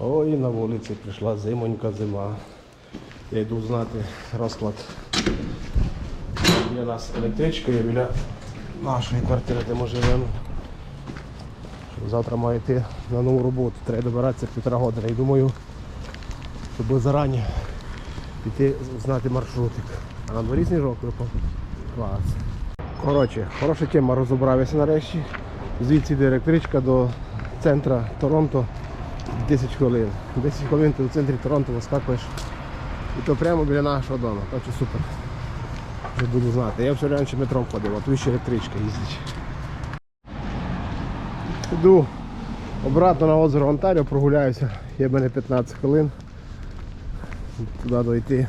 Ой, на вулиці прийшла зимонька зима. Я йду знати розклад. Біля нас електричка, є біля нашої квартири, де ми живемо. Завтра маю йти на нову роботу. Треба добиратися півтора години. І думаю, щоб зарані піти знати маршрутик. А на дворі сніжок випав. Клас. Коротше, хороша тема розібрався нарешті. Звідси йде електричка до центру Торонто 10 хвилин. 10 хвилин ти в центрі Торонто вискакуєш. І то прямо біля нашого дому. Що супер. Вже буду знати. Я все раніше метром ходив, а тут ще електричка їздить. Йду обратно на озеро Онтаріо, прогуляюся. Є в мене 15 хвилин. Туди дойти.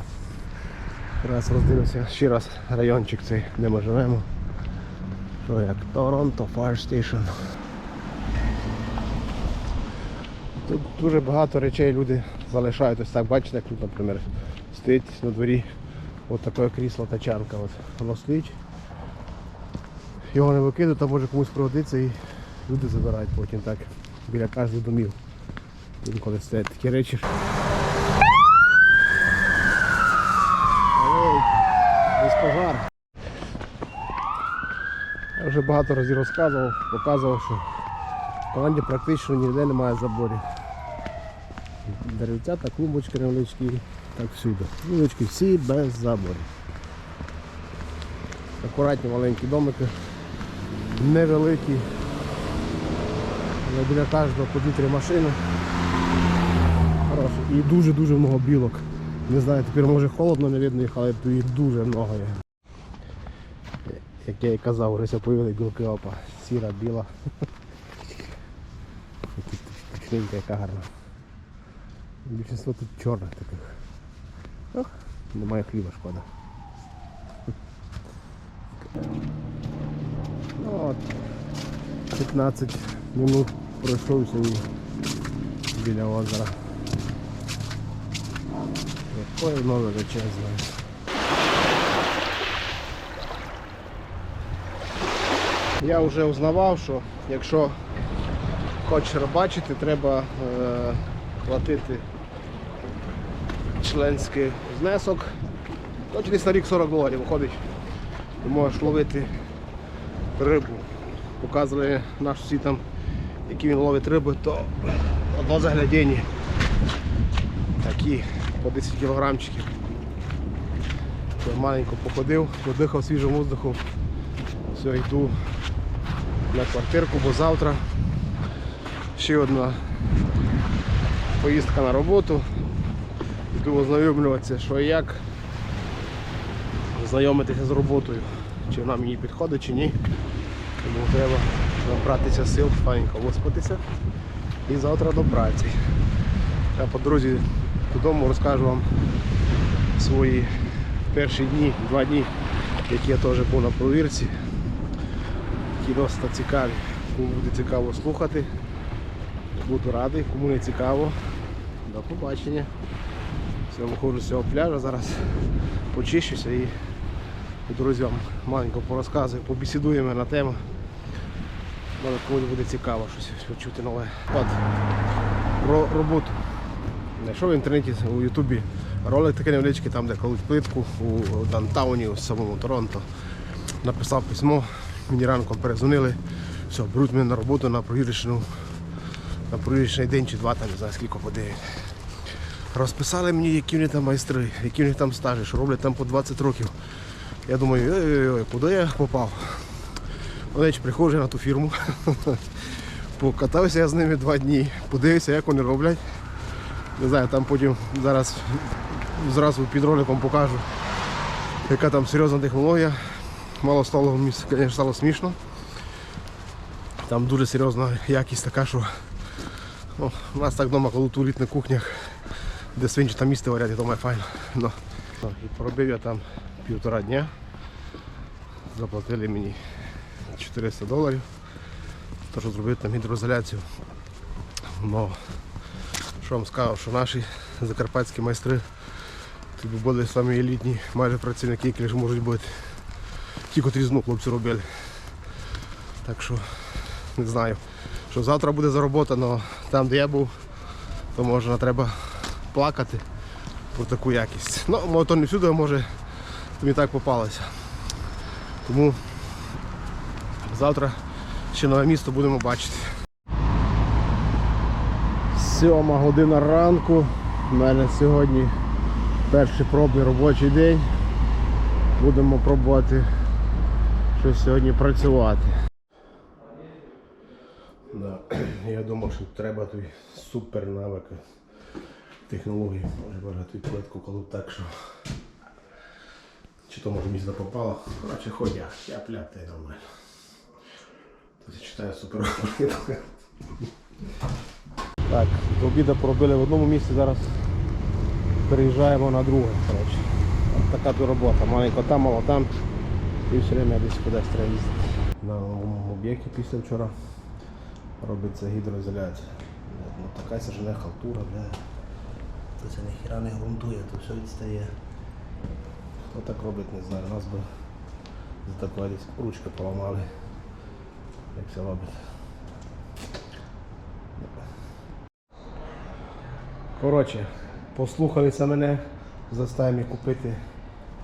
Раз роздивлюся ще раз райончик цей, де ми живемо. Що як Торонто Fire Station. Тут дуже багато речей люди залишають. Ось так, бачите, як тут, наприклад, стоїть на дворі от таке крісло тачанка. От. Воно стоїть. Його не викидуть, а може комусь пригодиться і люди забирають потім так біля кожних домів. Інколи стоять такі речі. Ой, десь пожар. Я вже багато разів розказував, показував, що в Канаді практично ніде немає заборів. Деревця та клумбочки невеличкі, так всюди. Вулички всі без заборів. Акуратні маленькі домики, невеликі. Але біля кожного по машини. Хороші. І дуже-дуже много білок. Не знаю, тепер може холодно, не видно їх, але їх дуже много є. Як я і казав, Грися поїли білки опа. Сіра, біла. Пікненька, яка гарна. Більшість тут чорних таких. Ох, немає хліба, шкода. Ну, От, 15 минут пройшовся і біля озера. Якої нове величезне. Я вже узнавав, що якщо хочеш рибачити, треба е, платити членський внесок. То десь на рік 40 доларів виходить. Можеш ловити рибу. Показували наш сусід там, які він ловить рибу, то одно заглядіння. Такі по 10 кілограмчиків. Маленько походив, подихав свіжим воздухом. Все, йду на квартирку, бо завтра ще одна поїздка на роботу. Йду ознайомлюватися, що і як. Знайомитися з роботою, чи вона мені підходить, чи ні. Тому треба набратися сил, файненько виспатися і завтра до праці. Я по дорозі додому розкажу вам свої перші дні, два дні, які я теж був на провірці. Які досить цікаві. Буде цікаво слухати, буду радий, кому не цікаво. До побачення. Все, виходжу з цього пляжу, зараз почищуся і вам маленько порозказую, побесідуємо на тему. Може комусь буде цікаво щось почути нове. От, про роботу. Знайшов в інтернеті у Ютубі ролик такий невеличкий, там де колуть плитку у Дантауні, у самому Торонто. Написав письмо, мені ранком перезвонили, все, беруть мене на роботу на провірочну, на провірочний день чи два, там не знаю скільки по 9. Розписали мені, які вони там майстри, які вони там стажі, що роблять там по 20 років. Я думаю, ой-ой-ой, куди я попав? Вони приходжу на ту фірму. Покатався я з ними два дні, подивився, як вони роблять. Не знаю, там потім зараз зразу під роликом покажу, яка там серйозна технологія. Мало стало, звісно, стало смішно. Там дуже серйозна якість така, що ну, у нас так вдома, коли тулить на кухнях, де свинчі там місце варять, то має файно. Ну. І поробив я там півтора дня. Заплатили мені 400 доларів, то що зробити там гідроізоляцію. Но, що вам сказав, що наші закарпатські майстри тут були самі елітні, майже працівники, які ж можуть бути. Ті, котрі зну хлопці робили. Так що не знаю, що завтра буде за але там, де я був, то можна треба плакати про таку якість. Ну, то не всюди, а може тобі так попалося. Тому завтра ще нове місто будемо бачити. Сьома година ранку. У мене сьогодні перший пробний робочий день. Будемо пробувати щось сьогодні працювати. Да. Я думав, що треба той супер навик технології. Може бажати плитку коли так, що чи то може місце попало. Коротше ходя, я пляптай нормально. Тобто читаю супер. Так, до обіду поробили в одному місці, зараз переїжджаємо на друге. Коротше. От така тут робота. Маленько там, мало там. І все время десь кудись треба їздити. На новому об'єкті після вчора робиться гідроізоляція. Ну, така сажене халтура, бля. То це ніхіра не грунтує, то все відстає. Хто так робить, не знаю. Нас би за такої десь ручки поламали. Як це робить. Коротше, послухалися мене, заставили купити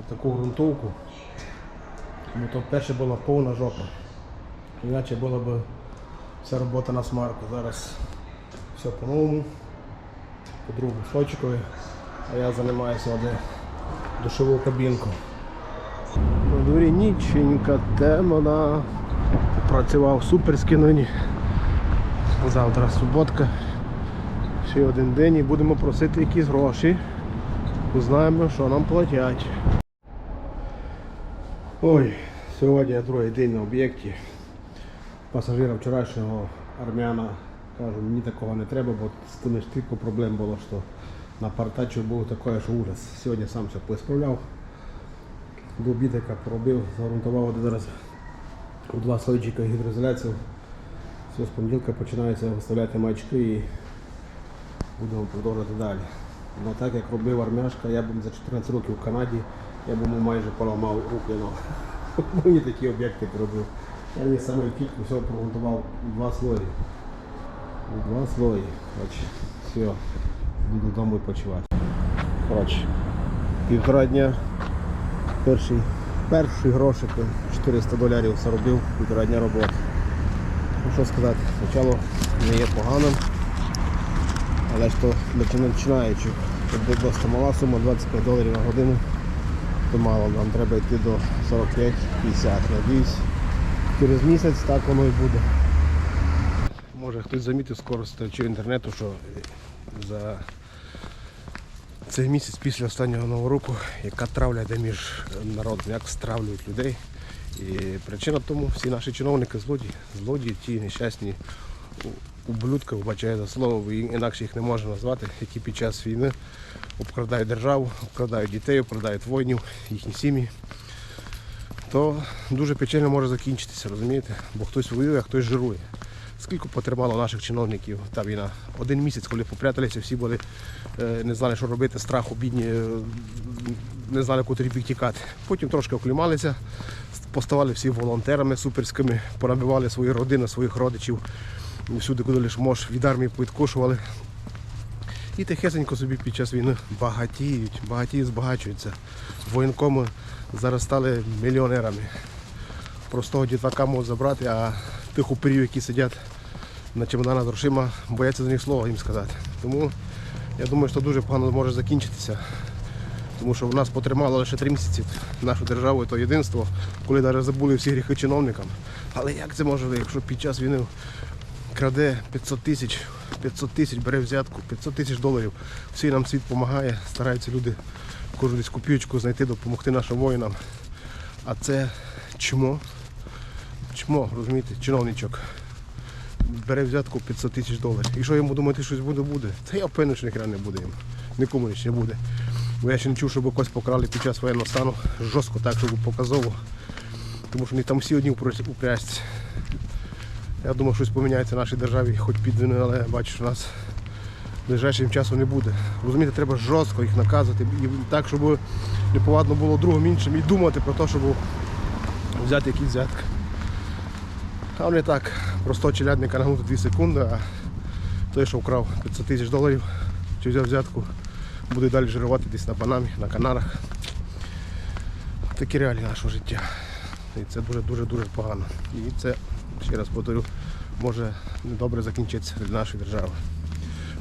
таку ґрунтовку. Бо то перше була повна жопа. Іначе була б вся робота на смарку. Зараз все по-новому, по-другому слойчикові, а я займаюся одне душову кабінку. На дворі ніченька темна. Працював суперськи нині. Завтра суботка. Ще один день і будемо просити якісь гроші. Узнаємо, що нам платять. Ой, сьогодні другий день на об'єкті. Пасажира вчорашнього армяна кажу, мені такого не треба, бо з тими ж тільки проблем було, що на партачу був такий, що ужас. Сьогодні сам все посправляв. До обідика поробив, загрунтував один раз у два слойчика гідроізоляцію. Все, з понеділка починаються виставляти маячки і будемо продовжувати далі. Ну так як робив армяшка, я б за 14 років в Канаді, я б майже поламав руки і. Мені такі об'єкти робив. Я не самий кілька все прогрунтував у два слої. У два слої. Коротше, все, буду додому відпочивати. Коротше, півтора дня. Перший, перший грошик 400 доларів заробив, півтора дня роботи. Ну що сказати, спочатку не є поганим. Але ж то для починаючих. Досить мала сума 25 доларів на годину, то мало, нам треба йти до 45-50. Надіюсь, через місяць так воно і буде. Може хтось замітив скористувачі інтернету, що за цей місяць після останнього нового року, яка травля йде між народом, як стравлюють людей. І причина тому всі наші чиновники злодії, злодії, ті нещасні ублюдки, вибачаю за слово, інакше їх не можна назвати, які під час війни обкрадають державу, обкрадають дітей, обкрадають воїнів, їхні сім'ї. То дуже печально може закінчитися, розумієте? Бо хтось воює, а хтось жирує. Скільки потримало наших чиновників та війна? Один місяць, коли попряталися, всі були, е, не знали, що робити, страху, бідні, е, не знали, куди бік тікати. Потім трошки оклімалися, поставали всі волонтерами суперськими, понабивали свої родини, своїх родичів. Всюди, куди лише мож, від армії підкошували. І тихесенько собі під час війни багатіють, багатіють, збагачуються. Воєнкоми зараз стали мільйонерами. Простого дітвака можуть забрати, а тих упирів, які сидять на чемоданах з грошима, бояться за них слова їм сказати. Тому я думаю, що дуже погано може закінчитися. Тому що в нас потримало лише три місяці нашу державу, і то єдинство, коли навіть забули всі гріхи чиновникам. Але як це може, якщо під час війни краде 500 тисяч, 500 тисяч бере взятку, 500 тисяч доларів. Всій нам світ допомагає, стараються люди кожну десь копійочку знайти, допомогти нашим воїнам. А це чмо. Чмо, розумієте, чиновничок. Бере взятку 500 тисяч доларів. І що йому думати, щось буде, буде. Та я впевнений, що ніхрена не буде йому. Нікому не буде. Бо я ще не чув, щоб когось покрали під час воєнного стану жорстко, так, щоб показово. Тому що вони там всі одні упрясться. Я думав, щось поміняється в нашій державі, хоч під війну, але бачиш, у нас ближайшим часом не буде. Розумієте, треба жорстко їх наказувати і так, щоб неповадно було другим іншим і думати про те, щоб взяти якісь взятки. А не так, просто челядника нагнути 2 секунди, а той, що вкрав 500 тисяч доларів, чи взяв взятку, буде далі жирувати десь на Панамі, на Канарах. Такі реалії нашого життя. І це дуже-дуже-дуже погано. І це, ще раз повторю, може недобре закінчитися для нашої держави.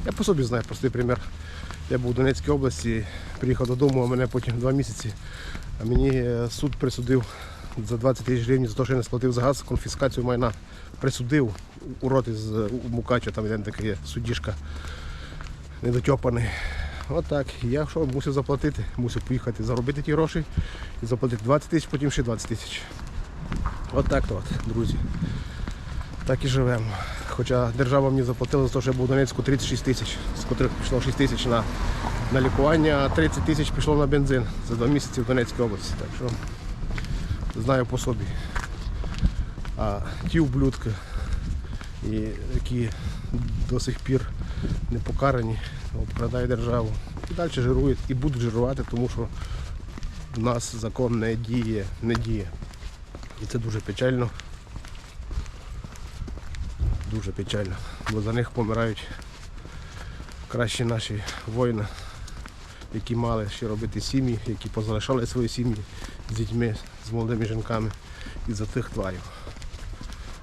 Я по собі знаю простий примір. Я був у Донецькій області, приїхав додому, а мене потім два місяці. А мені е, суд присудив за 20 тисяч гривень за те, що я не сплатив за газ, конфіскацію майна присудив урод із е, Мукача, там один такий є недотьопаний. От так. Я що, мусив заплатити, мусив поїхати заробити ті гроші і заплатити 20 тисяч, потім ще 20 тисяч. От так то от, друзі. Так і живемо. Хоча держава мені заплатила за те, що я був у Донецьку 36 тисяч, з котрих пішло 6 тисяч на, на лікування, а 30 тисяч пішло на бензин за два місяці в Донецькій області. Так що знаю по собі. А ті ублюдки, які до сих пір не покарані, обкрадають державу. І далі жирують і будуть жирувати, тому що в нас закон не діє, не діє. І це дуже печально. Дуже печально. Бо за них помирають кращі наші воїни, які мали ще робити сім'ї, які позалишали свої сім'ї з дітьми, з молодими жінками і за тих тварів.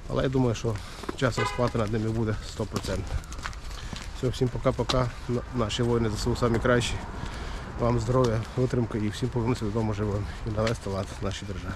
Але я думаю, що час розплати над ними буде 100%. Все, всім пока-пока. Наші воїни ЗСУ самі кращі. Вам здоров'я, витримки і всім повернутися додому живим і навести лад нашій державі.